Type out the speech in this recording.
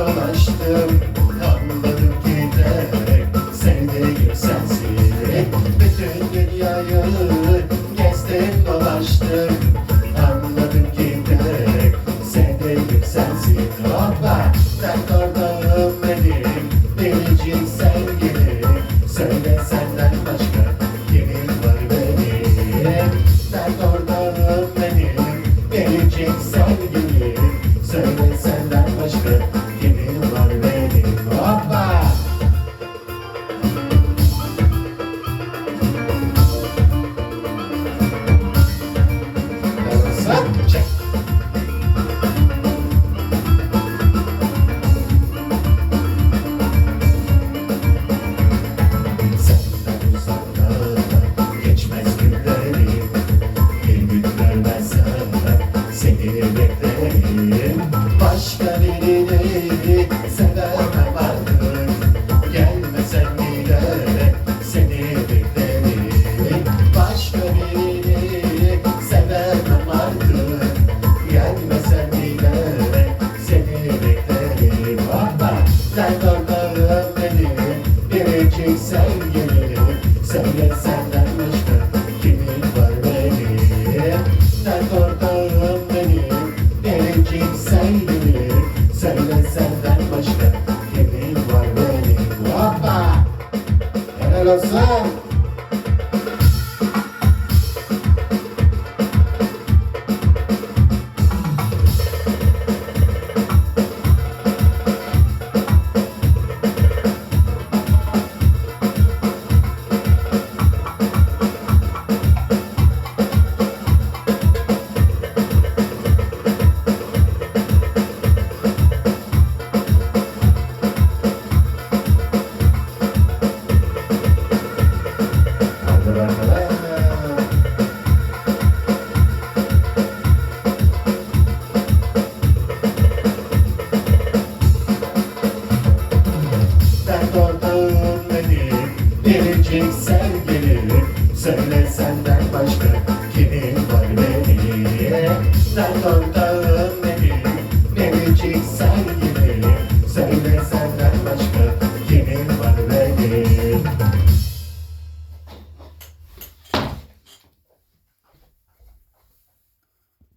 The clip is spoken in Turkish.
dolaştım Yalvarıp giderek Sevdiğim Bütün dünyayı bekleyeyim Başka birini sevemem artık. Gelmesen bile seni bekleyeyim Başka birini sevemem artık. Gelmesen bile seni bekleyeyim Ama sen orada benim. Biricik sevgilim. Söylesen Gelecek sevgilim Söyle senden başka Kimin var benim? Hoppa! Helal olsun Gelecek sevgilim Söyle senden başka Kimin var benim Dert ortağım